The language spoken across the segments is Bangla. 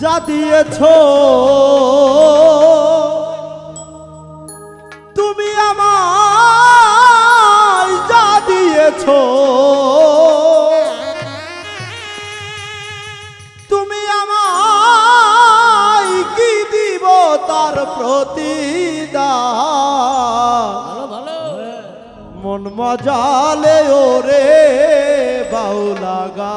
যা দিয়েছ। তুমি আমায় যা দিয়েছ। তুমি আমায় কি দিব তার ভালো মন মজালে ওরে বাউলাগা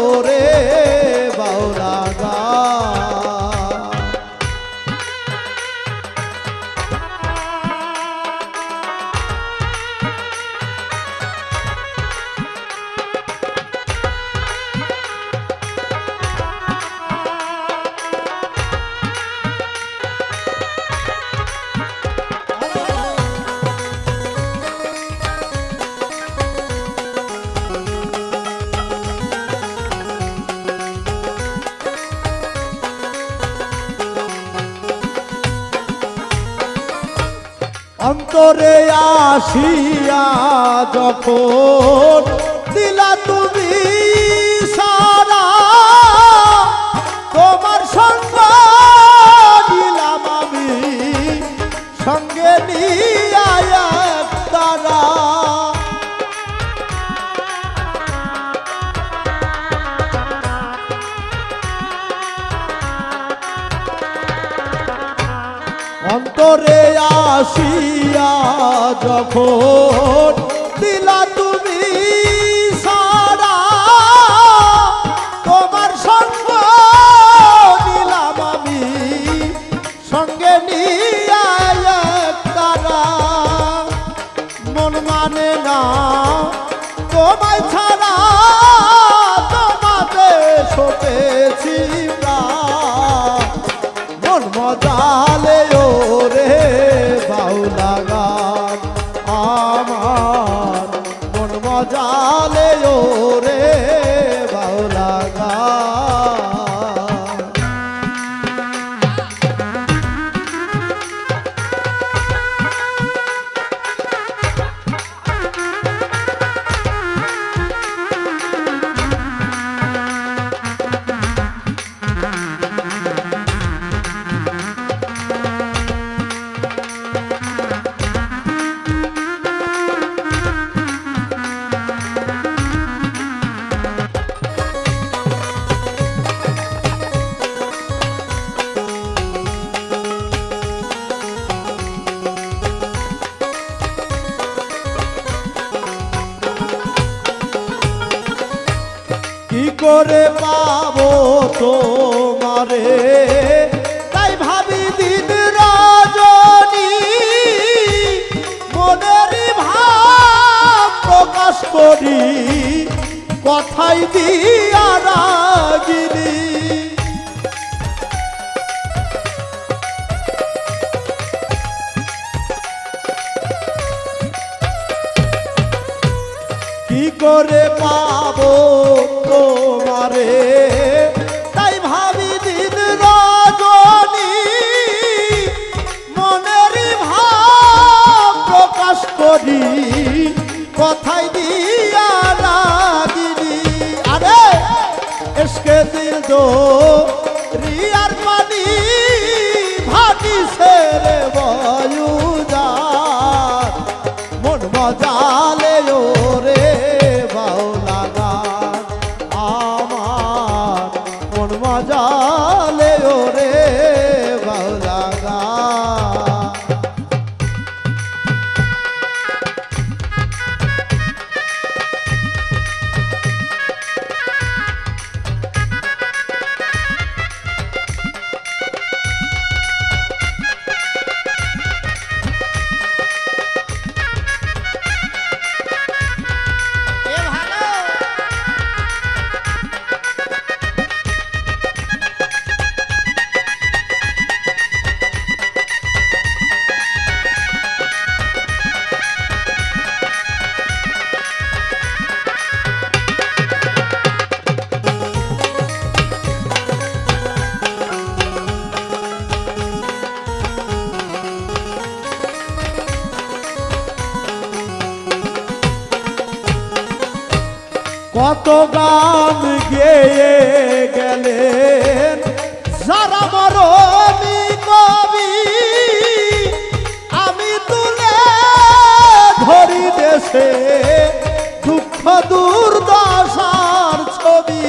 অন্তরে আসিয়া যখন দিলা তুমি যখন দিলা তুমি সারা, তোমার সঙ্গ দিলাম আমি। সঙ্গে নিয়ে তারা। মন মানে না, তোমায় ছাড়া তোমাতে সপেছি মন মজালে কি করে পাবো তোমারে? তাই ভাবি দিন রজনী, মনের ভাব প্রকাশ করি, কথাই দিয়া রাগিনী। কি করে পাবো তোমারে? তাই ভাবি দিন রজনী, মনের ভাব প্রকাশ করি, কথাই দিয়া রাগিনী। আরে, এসকে দিল দো গান গেয়ে গেলেন। যারা মরমি কবি, আমি তুলে ধরি দেশে দুঃখ দুর্দশার ছবি।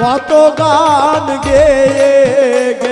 কত গান গেয়ে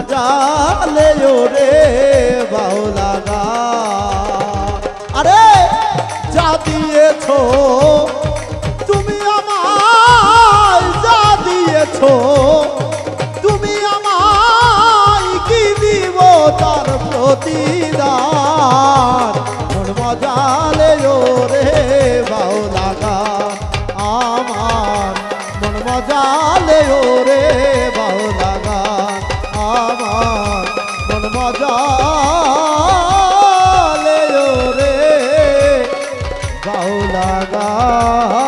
মজালে ওরে বাউলা গান আরে, যা দিয়েছ, তুমি আমায় যা দিয়েছ, তুমি আমায় কি দিব তার প্রতিদান? মজালে ওরে বাউলা গান আমার মন মজালে ওরে মজালে ওরে বাউলা গান।